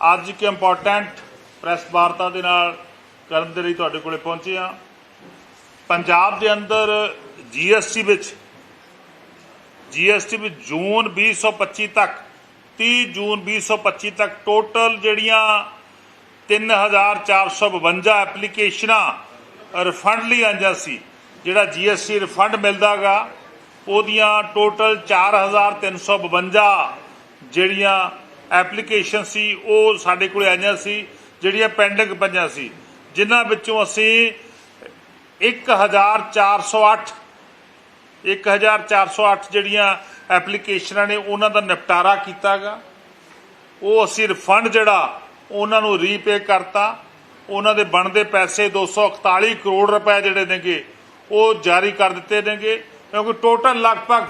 ਅੱਜ ਇੱਕ important press ਵਾਰਤਾ ਦੇ ਨਾਲ ਕਰਨ ਦੇ ਲਈ ਤੁਹਾਡੇ ਕੋਲੇ ਪਹੁੰਚੇ ਹਾਂ। ਪੰਜਾਬ ਦੇ ਅੰਦਰ ਜੀਐਸਟੀ ਵਿੱਚ ਜੀਐਸਟੀ ਵਿੱਚ ਜੂਨ 2025 ਤੱਕ 30 ਜੂਨ 2025 ਤੱਕ ਟੋਟਲ ਜਿਹੜੀਆਂ 3452 ਐਪਲੀਕੇਸ਼ਨਾਂ ਰਿਫੰਡ ਲਈ ਆਈਆਂ ਸੀ, ਜਿਹੜਾ ਜੀਐਸਟੀ ਰਿਫੰਡ ਮਿਲਦਾਗਾ, ਉਹਦੀਆਂ ਟੋਟਲ 4352 ਜਿਹੜੀਆਂ ਐਪਲੀਕੇਸ਼ਨ ਸੀ, ਉਹ ਸਾਡੇ ਕੋਲ ਆਈਆਂ ਸੀ, ਜਿਹੜੀਆਂ ਪੈਂਡਿੰਗ ਪਈਆਂ ਸੀ, ਜਿਨ੍ਹਾਂ ਵਿੱਚੋਂ ਅਸੀਂ 1408 1408 ਜਿਹੜੀਆਂ ਐਪਲੀਕੇਸ਼ਨਾਂ ਨੇ, ਉਹਨਾਂ ਦਾ ਨਿਪਟਾਰਾ ਕੀਤਾਗਾ। ਉਹ ਅਸੀਂ ਰਿਫੰਡ ਜਿਹੜਾ, ਉਹਨਾਂ ਨੂੰ ਰੀਪੇ ਕਰਤਾ। ਉਹਨਾਂ ਦੇ ਬਣਦੇ ਪੈਸੇ 241 ਕਰੋੜ ਰੁਪਏ ਜਿਹੜੇ ਨੇਗੇ, ਉਹ ਜਾਰੀ ਕਰ ਦਿੱਤੇ ਨੇਗੇ। ਕਿਉਂਕਿ ਟੋਟਲ ਲਗਭਗ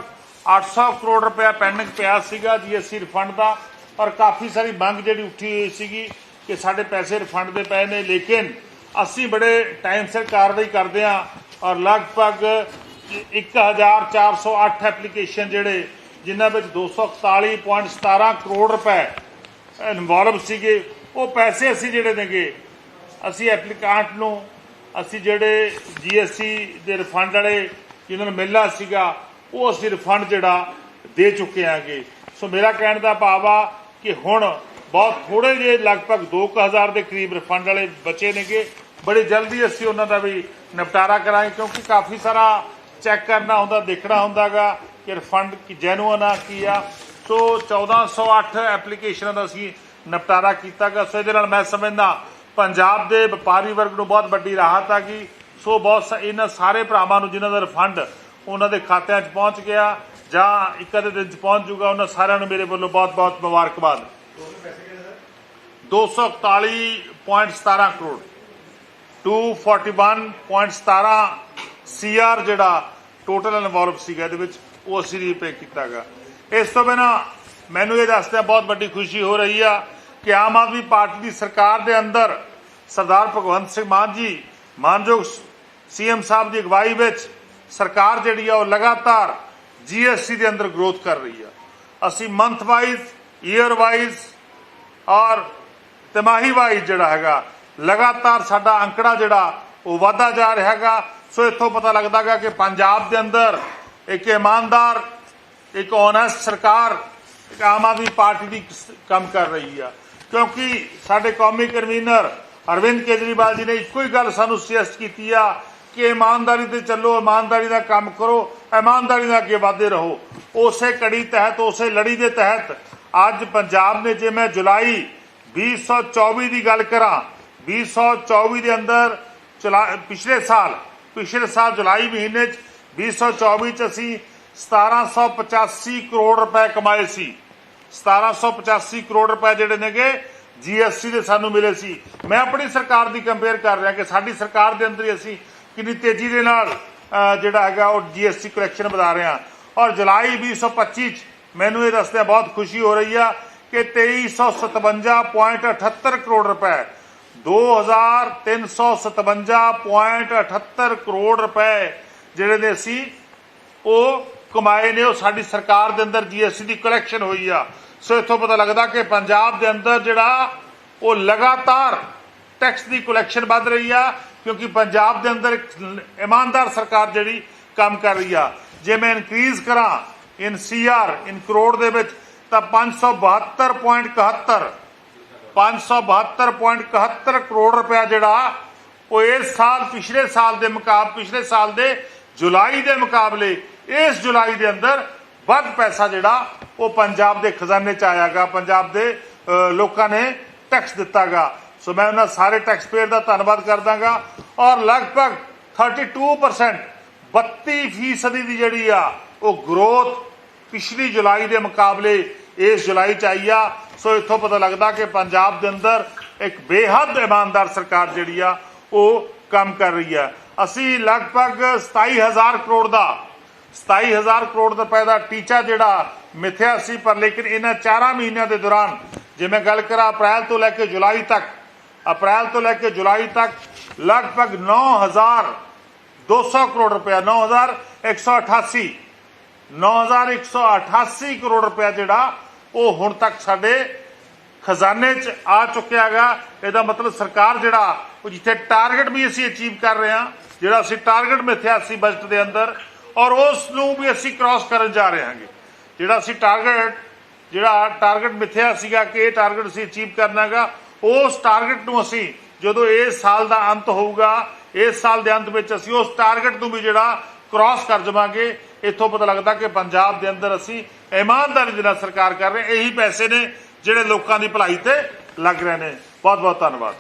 800 ਕਰੋੜ ਰੁਪਏ ਪੈਂਡਿੰਗ ਪਿਆ ਸੀਗਾ ਜੀ, ਅਸੀਂ ਰਿਫੰਡ ਦਾ। ਔਰ ਕਾਫੀ ਸਾਰੀ ਮੰਗ ਜਿਹੜੀ ਉੱਠੀ ਹੋਈ ਸੀਗੀ ਕਿ ਸਾਡੇ ਪੈਸੇ ਰਿਫੰਡ ਦੇ ਪਏ ਨੇ, ਲੇਕਿਨ ਅਸੀਂ ਬੜੇ ਟਾਈਮ ਸਿਰ ਕਾਰਵਾਈ ਕਰਦੇ ਹਾਂ ਔਰ ਲਗਭਗ 1408 ਐਪਲੀਕੇਸ਼ਨ ਜਿਹੜੇ, ਜਿਨ੍ਹਾਂ ਵਿੱਚ 241.17 ਕਰੋੜ ਰੁਪਏ ਇਨਵੋਲਵ ਸੀਗੇ, ਉਹ ਪੈਸੇ ਅਸੀਂ ਜਿਹੜੇ ਨੇਗੇ, ਅਸੀਂ ਐਪਲੀਕਾਂਟ ਨੂੰ, ਅਸੀਂ ਜਿਹੜੇ ਜੀਐਸਟੀ ਦੇ ਰਿਫੰਡ ਵਾਲੇ ਜਿਨ੍ਹਾਂ ਨੂੰ ਮਿਲਣਾ ਸੀਗਾ, ਉਹ ਅਸੀਂ ਰਿਫੰਡ ਜਿਹੜਾ ਦੇ ਚੁੱਕੇ ਆਂਗੇ ਸੋ ਮੇਰਾ ਕਹਿਣ ਦਾ ਭਾਵ ਆ ਕਿ ਹੁਣ ਬਹੁਤ ਥੋੜੇ ਜਿਹੇ ਲਗਭਗ 2000 ਦੇ ਕਰੀਬ ਰਿਫੰਡ ਵਾਲੇ ਬਚੇ ਨੇਗੇ। ਬੜੀ ਜਲਦੀ ਅਸੀਂ ਉਹਨਾਂ ਦਾ ਵੀ ਨਿਪਟਾਰਾ ਕਰਾਂਗੇ ਕਿਉਂਕਿ ਕਾਫੀ ਸਾਰਾ ਚੈੱਕ ਕਰਨਾ ਹੁੰਦਾ, ਦੇਖਣਾ ਹੁੰਦਾਗਾ ਕਿ ਰਿਫੰਡ ਕੀ ਜੈਨੂਅਨ ਆ, ਕੀ ਆ। ਸੋ 1408 ਐਪਲੀਕੇਸ਼ਨਾਂ ਦਾ ਅਸੀਂ ਨਿਪਟਾਰਾ ਕੀਤਾਗਾ। ਸੋ ਇਹਦੇ ਨਾਲ ਮੈਂ ਸਮਝਦਾ, ਪੰਜਾਬ ਦੇ ਵਪਾਰੀ ਵਰਗ ਨੂੰ ਬਹੁਤ ਵੱਡੀ ਰਾਹਤ ਆ ਗਈ। ਸੋ ਬਹੁਤ ਸ- ਇਹਨਾਂ ਸਾਰੇ ਭਰਾਵਾਂ ਨੂੰ ਜਿਨ੍ਹਾਂ ਦਾ ਰਿਫੰਡ ਉਹਨਾਂ ਦੇ ਖਾਤਿਆਂ 'ਚ ਪਹੁੰਚ ਗਿਆ। ਜਾਂ ਇੱਕ ਅੱਧੇ ਦਿਨ 'ਚ ਪਹੁੰਚ ਜੂਗਾ, ਉਹਨਾਂ ਸਾਰਿਆਂ ਨੂੰ ਮੇਰੇ ਵੱਲੋਂ ਬਹੁਤ ਬਹੁਤ ਮੁਬਾਰਕਬਾਦ। 241.17 ਕਰੋੜ। 241.17 ਸੀਆਰ ਜਿਹੜਾ ਟੋਟਲ ਇਨਵੋਲਵ ਸੀਗਾ ਇਹਦੇ ਵਿੱਚ, ਉਹ ਅਸੀਂ ਰੀਪੇ ਕੀਤਾਗਾ ਇਸ ਤੋਂ ਬਿਨਾ ਮੈਨੂੰ ਇਹ ਦੱਸਦਿਆਂ ਬਹੁਤ ਵੱਡੀ ਖੁਸ਼ੀ ਹੋ ਰਹੀ ਆ ਕਿ ਆਮ ਆਦਮੀ ਪਾਰਟੀ ਦੀ ਸਰਕਾਰ ਦੇ ਅੰਦਰ ਸਰਦਾਰ ਭਗਵੰਤ ਸਿੰਘ ਮਾਨ ਜੀ, ਮਾਨਯੋਗ ਸੀਐਮ ਸਾਹਿਬ ਦੀ ਅਗਵਾਈ ਵਿੱਚ ਸਰਕਾਰ ਜਿਹੜੀ ਆ ਉਹ ਲਗਾਤਾਰ ਜੀਐਸਟੀ ਦੇ ਅੰਦਰ ਗਰੋਥ ਕਰ ਰਹੀ ਆ। ਅਸੀਂ ਮੰਥ ਵਾਈਜ਼ ਈਅਰ ਵਾਈਜ਼ ਔਰ ਤਿਮਾਹੀ ਵਾਈਜ਼ ਜਿਹੜਾ ਹੈਗਾ, ਲਗਾਤਾਰ ਸਾਡਾ ਅੰਕੜਾ ਜਿਹੜਾ, ਉਹ ਵਧਦਾ ਜਾ ਰਿਹਾ ਹੈਗਾ। ਸੋ ਇੱਥੋਂ ਪਤਾ ਲੱਗਦਾਗਾ ਕਿ ਪੰਜਾਬ ਦੇ ਅੰਦਰ ਇੱਕ ਇਮਾਨਦਾਰ, ਇੱਕ ਓਨੈਸਟ ਸਰਕਾਰ, ਇੱਕ ਆਮ ਆਦਮੀ ਪਾਰਟੀ ਦੀ ਕੰਮ ਕਰ ਰਹੀ ਆ। ਕਿਉਂਕਿ ਸਾਡੇ ਕੌਮੀ ਕਨਵੀਨਰ ਅਰਵਿੰਦ ਕੇਜਰੀਵਾਲ ਜੀ ਨੇ ਇੱਕੋ ਹੀ ਗੱਲ ਸਾਨੂੰ ਸੁਜੈਸਟ ਕੀਤੀ ਆ ਕਿ ਇਮਾਨਦਾਰੀ ਤੇ ਚੱਲੋ, ਇਮਾਨਦਾਰੀ ਦਾ ਕੰਮ ਕਰੋ। ਇਮਾਨਦਾਰੀ ਨਾਲ ਅੱਗੇ ਵਧਦੇ ਰਹੋ। ਉਸੇ ਕੜੀ ਤਹਿਤ, ਉਸੇ ਲੜੀ ਦੇ ਤਹਿਤ ਅੱਜ ਪੰਜਾਬ ਨੇ ਜੇ ਮੈਂ ਜੁਲਾਈ 2024 ਦੀ ਗੱਲ ਕਰਾਂ 2024 ਦੇ ਅੰਦਰ ਚਲਾ, ਪਿਛਲੇ ਸਾਲ ਪਿਛਲੇ ਸਾਲ ਜੁਲਾਈ ਮਹੀਨੇ ਚ 2024 ਚ ਅਸੀਂ 1785 ਕਰੋੜ ਰੁਪਏ ਕਮਾਏ ਸੀ। 1785 ਕਰੋੜ ਰੁਪਏ ਜਿਹੜੇ ਨੇਗੇ ਜੀਐਸਟੀ ਦੇ ਸਾਨੂੰ ਮਿਲੇ ਸੀ। ਮੈਂ ਆਪਣੀ ਸਰਕਾਰ ਦੀ ਕੰਪੇਅਰ ਕਰ ਰਿਹਾ ਕਿ ਸਾਡੀ ਸਰਕਾਰ ਦੇ ਅੰਦਰ ਹੀ ਅਸੀਂ ਕਿੰਨੀ ਤੇਜ਼ੀ ਦੇ ਨਾਲ ਜਿਹੜਾ ਹੈਗਾ ਉਹ ਜੀਐਸਟੀ ਕਲੈਕਸ਼ਨ ਵਧਾ ਰਹੇ ਹਾਂ। ਔਰ ਜੁਲਾਈ 2025 ਚ ਮੈਨੂੰ ਇਹ ਦੱਸਦਿਆਂ ਬਹੁਤ ਖੁਸ਼ੀ ਹੋ ਰਹੀ ਆ ਕਿ 2357.78 ਕਰੋੜ ਰੁਪਏ 2357.78 ਕਰੋੜ ਰੁਪਏ ਜਿਹੜੇ ਨੇ ਅਸੀਂ ਉਹ ਕਮਾਏ ਨੇ, ਉਹ ਸਾਡੀ ਸਰਕਾਰ ਦੇ ਅੰਦਰ ਜੀਐਸਟੀ ਦੀ ਕਲੈਕਸ਼ਨ ਹੋਈ ਆ। ਸੋ ਇੱਥੋਂ ਪਤਾ ਲੱਗਦਾ ਕਿ ਪੰਜਾਬ ਦੇ ਅੰਦਰ ਜਿਹੜਾ ਉਹ ਲਗਾਤਾਰ ਟੈਕਸ ਦੀ ਕਲੈਕਸ਼ਨ ਵੱਧ ਰਹੀ ਆ। ਕਿਉਂਕਿ ਪੰਜਾਬ ਦੇ ਅੰਦਰ ਇੱਕ ਇਮਾਨਦਾਰ ਸਰਕਾਰ ਜਿਹੜੀ ਕੰਮ ਕਰ ਰਹੀ ਆ। ਜੇ ਮੈਂ ਇਨਕਰੀਜ਼ ਕਰਾਂ ਇਨ ਸੀਆਰ ਇਨ ਕਰੋੜ ਦੇ ਵਿੱਚ, ਤਾਂ 572.71 572.71 ਕਰੋੜ ਰੁਪਇਆ ਜਿਹੜਾ, ਉਹ ਇਸ ਸਾਲ, ਪਿਛਲੇ ਸਾਲ ਦੇ ਮੁਕਾਬ, ਪਿਛਲੇ ਸਾਲ ਦੇ ਜੁਲਾਈ ਦੇ ਮੁਕਾਬਲੇ, ਇਸ ਜੁਲਾਈ ਦੇ ਅੰਦਰ ਵੱਧ ਪੈਸਾ ਜਿਹੜਾ, ਉਹ ਪੰਜਾਬ ਦੇ ਖਜ਼ਾਨੇ ਚ ਆਇਆਗਾ, ਪੰਜਾਬ ਦੇ ਲੋਕਾਂ ਨੇ ਟੈਕਸ ਦਿੱਤਾਗਾ। ਸੋ ਮੈਂ ਉਹਨਾਂ ਸਾਰੇ ਟੈਕਸ ਪੇਅਰ ਦਾ ਧੰਨਵਾਦ ਕਰਦਾਗਾ ਔਰ ਲਗਭਗ 32% 32 ਫੀਸਦੀ ਦੀ ਜਿਹੜੀ ਆ ਉਹ ਗਰੋਥ ਪਿਛਲੀ ਜੁਲਾਈ ਦੇ ਮੁਕਾਬਲੇ ਇਸ ਜੁਲਾਈ ਚ ਆਈ ਆ ਸੋ ਇੱਥੋਂ ਪਤਾ ਲੱਗਦਾ ਕਿ ਪੰਜਾਬ ਦੇ ਅੰਦਰ ਇੱਕ ਬੇਹੱਦ ਇਮਾਨਦਾਰ ਸਰਕਾਰ ਜਿਹੜੀ ਆ ਉਹ ਕੰਮ ਕਰ ਰਹੀ ਆ ਅਸੀਂ ਲਗਭਗ 27000 ਕਰੋੜ ਦਾ 27000 ਕਰੋੜ ਰੁਪਏ ਦਾ ਟੀਚਾ ਜਿਹੜਾ ਮਿਥਿਆ ਸੀ ਪਰ ਲੇਕਿਨ ਇਹਨਾਂ 4 ਮਹੀਨਿਆਂ ਦੇ ਦੌਰਾਨ ਜੇ ਮੈਂ ਗੱਲ ਕਰਾਂ ਅਪ੍ਰੈਲ ਤੋਂ ਲੈ ਕੇ ਜੁਲਾਈ ਤੱਕ ਅਪ੍ਰੈਲ ਤੋਂ ਲੈ ਕੇ ਜੁਲਾਈ ਤੱਕ ਲਗਭਗ 9000 200 ਕਰੋੜ ਰੁਪਇਆ 9188 9188 ਕਰੋੜ ਰੁਪਇਆ ਜਿਹੜਾ ਉਹ ਹੁਣ ਤੱਕ ਸਾਡੇ ਖਜ਼ਾਨੇ 'ਚ ਆ ਚੁੱਕਿਆ ਹੈਗਾ। ਇਹਦਾ ਮਤਲਬ ਸਰਕਾਰ ਜਿਹੜਾ, ਉਹ ਜਿੱਥੇ ਟਾਰਗੇਟ ਵੀ ਅਸੀਂ ਅਚੀਵ ਕਰ ਰਹੇ ਹਾਂ, ਜਿਹੜਾ ਅਸੀਂ ਟਾਰਗੇਟ ਮਿੱਥਿਆ ਸੀ ਬਜਟ ਦੇ ਅੰਦਰ, ਔਰ ਉਸ ਨੂੰ ਵੀ ਅਸੀਂ ਕ੍ਰਾਸ ਕਰਨ ਜਾ ਰਹੇ ਹਾਂਗੇ। ਜਿਹੜਾ ਅਸੀਂ ਟਾਰਗੇਟ ਜਿਹੜਾ ਟਾਰਗੇਟ ਮਿੱਥਿਆ ਸੀਗਾ ਕਿ ਇਹ ਟਾਰਗੇਟ ਅਸੀਂ ਅਚੀਵ ਕਰਨਾਗਾ ਉਸ ਟਾਰਗੇਟ ਨੂੰ ਅਸੀਂ ਜਦੋਂ ਇਸ ਸਾਲ ਦਾ ਅੰਤ ਹੋਊਗਾ, ਇਸ ਸਾਲ ਦੇ ਅੰਤ ਵਿੱਚ ਅਸੀਂ ਉਸ ਟਾਰਗੇਟ ਨੂੰ ਵੀ ਜਿਹੜਾ ਕ੍ਰਾਸ ਕਰ ਜਾਵਾਂਗੇ ਇੱਥੋਂ ਪਤਾ ਲੱਗਦਾ ਕਿ ਪੰਜਾਬ ਦੇ ਅੰਦਰ ਅਸੀਂ ਇਮਾਨਦਾਰੀ ਦੇ ਨਾਲ ਸਰਕਾਰ ਕਰ ਰਹੇ ਇਹੀ ਪੈਸੇ ਨੇ ਜਿਹੜੇ ਲੋਕਾਂ ਦੀ ਭਲਾਈ ਤੇ ਲੱਗ ਰਹੇ ਨੇ। ਬਹੁਤ ਬਹੁਤ ਧੰਨਵਾਦ